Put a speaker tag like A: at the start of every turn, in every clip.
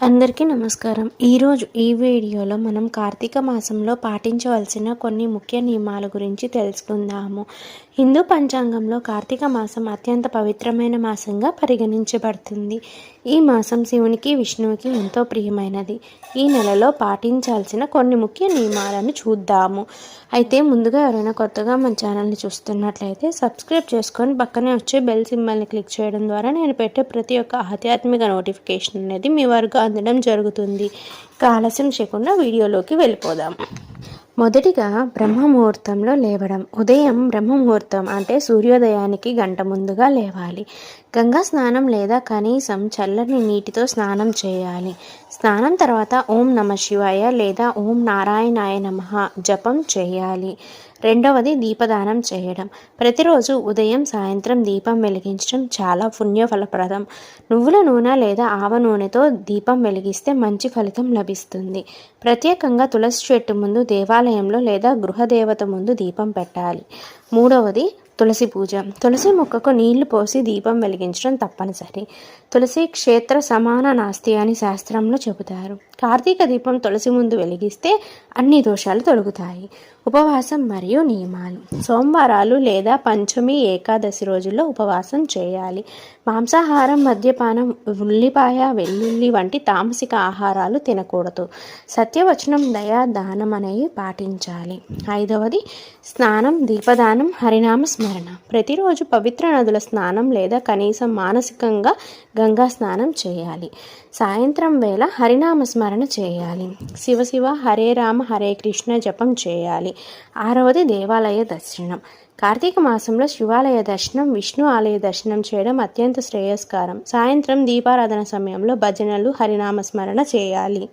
A: అందరికీ నమస్కారం. ఈరోజు ఈ వీడియోలో మనం కార్తీక మాసంలో పాటించవలసిన కొన్ని ముఖ్య నియమాల గురించి తెలుసుకుందాము. హిందూ పంచాంగంలో కార్తీక మాసం అత్యంత పవిత్రమైన మాసంగా పరిగణించబడుతుంది. ఈ మాసం శివునికి విష్ణువుకి ఎంతో ప్రియమైనది. ఈ నెలలో పాటించాల్సిన కొన్ని ముఖ్య నియమాలను చూద్దాము. అయితే ముందుగా ఎవరైనా కొత్తగా మన ఛానల్ని చూస్తున్నట్లయితే సబ్స్క్రైబ్ చేసుకొని పక్కనే వచ్చే బెల్ సింబల్ని క్లిక్ చేయడం ద్వారా నేను పెట్టే ప్రతి ఒక్క ఆధ్యాత్మిక నోటిఫికేషన్ అనేది మీ వరకు అందడం జరుగుతుంది. కాలస్యం చేయకుండా వీడియోలోకి వెళ్ళిపోదాం. మొదటిగా బ్రహ్మముహూర్తంలో లేవడం. ఉదయం బ్రహ్మముహూర్తం అంటే సూర్యోదయానికి గంట ముందుగా లేవాలి. గంగా స్నానం లేదా కనీసం చల్లని నీటితో స్నానం చేయాలి. స్నానం తర్వాత ఓం నమ శివాయ లేదా ఓం నారాయణాయ నమ జపం చేయాలి. రెండవది దీపదానం చేయడం. ప్రతిరోజు ఉదయం సాయంత్రం దీపం వెలిగించడం చాలా పుణ్యఫలప్రదం. నువ్వుల నూనె లేదా ఆవ నూనెతో దీపం వెలిగిస్తే మంచి ఫలితం లభిస్తుంది. ప్రత్యేకంగా తులసి చెట్టు ముందు దేవాలయంలో లేదా గృహదేవత ముందు దీపం పెట్టాలి. మూడవది తులసి పూజ. తులసి మొక్కకు నీళ్ళు పోసి దీపం వెలిగించడం తప్పనిసరి. తులసి క్షేత్ర సమాన నాస్తి అని శాస్త్రంలో చెబుతారు. కార్తీక దీపం తులసి ముందు వెలిగిస్తే అన్ని దోషాలు తొలగుతాయి. ఉపవాసం మరియు నియమాలు. సోమవారాలు లేదా పంచమి ఏకాదశి రోజుల్లో ఉపవాసం చేయాలి. మాంసాహారం మద్యపానం ఉల్లిపాయ వెల్లుల్లి వంటి తామసిక ఆహారాలు తినకూడదు. సత్యవచనం దయా దానం అనేవి పాటించాలి. ఐదవది స్నానం దీపదానం హరినామ స్మరణ. ప్రతిరోజు పవిత్ర నదుల స్నానం లేదా కనీసం మానసికంగా గంగా స్నానం చేయాలి. సాయంత్రం వేళ హరినామ స్మరణ చేయాలి. శివ శివ హరే రామ హరే కృష్ణ జపం చేయాలి. ఆరవది దేవాలయ దర్శనం. కార్తీక మాసంలో శివాలయ దర్శనం విష్ణు ఆలయ దర్శనం చేయడం అత్యంత శ్రేయస్కారం. సాయంత్రం దీపారాధన సమయంలో భజనలు హరినామ స్మరణ చేయాలి.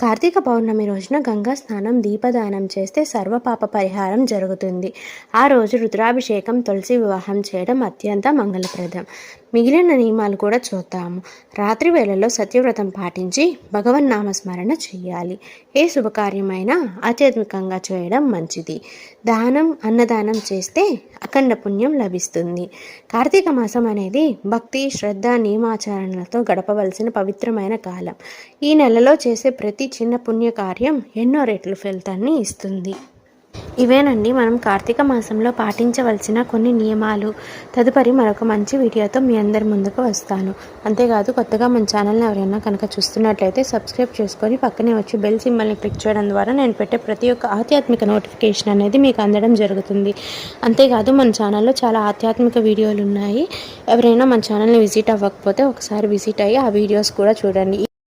A: కార్తీక పౌర్ణమి రోజున గంగా స్నానం దీపదానం చేస్తే సర్వపాప పరిహారం జరుగుతుంది. ఆ రోజు రుద్రాభిషేకం తులసి వివాహం చేయడం అత్యంత మంగళప్రదం. మిగిలిన నియమాలు కూడా చూద్దాము. రాత్రి వేళల్లో సత్యవ్రతం పాటించి భగవన్ నామస్మరణ చేయాలి. ఏ శుభకార్యమైనా ఆధ్యాత్మికంగా చేయడం మంచిది. దానం అన్నదానం చేస్తే అఖండ పుణ్యం లభిస్తుంది. కార్తీక మాసం అనేది భక్తి శ్రద్ధ నియమాచరణలతో గడపవలసిన పవిత్రమైన కాలం. ఈ నెలలో చేసే ప్రతి చిన్న పుణ్యకార్యం ఎన్నో రెట్లు ఫలితాన్ని ఇస్తుంది. ఇవేనండి మనం కార్తీక మాసంలో పాటించవలసిన కొన్ని నియమాలు. తదుపరి మరొక మంచి వీడియోతో మీ అందరి ముందుకు వస్తాను. అంతేకాదు కొత్తగా మన ఛానల్ని ఎవరైనా కనుక చూస్తున్నట్లయితే సబ్స్క్రైబ్ చేసుకొని పక్కనే వచ్చి బెల్ సింబల్ని క్లిక్ చేయడం ద్వారా నేను పెట్టే ప్రతి ఒక్క ఆధ్యాత్మిక నోటిఫికేషన్ అనేది మీకు అందడం జరుగుతుంది. అంతేకాదు మన ఛానల్లో చాలా ఆధ్యాత్మిక వీడియోలు ఉన్నాయి. ఎవరైనా మన ఛానల్ని విజిట్ అవ్వకపోతే ఒకసారి విజిట్ అయ్యి ఆ వీడియోస్ కూడా చూడండి.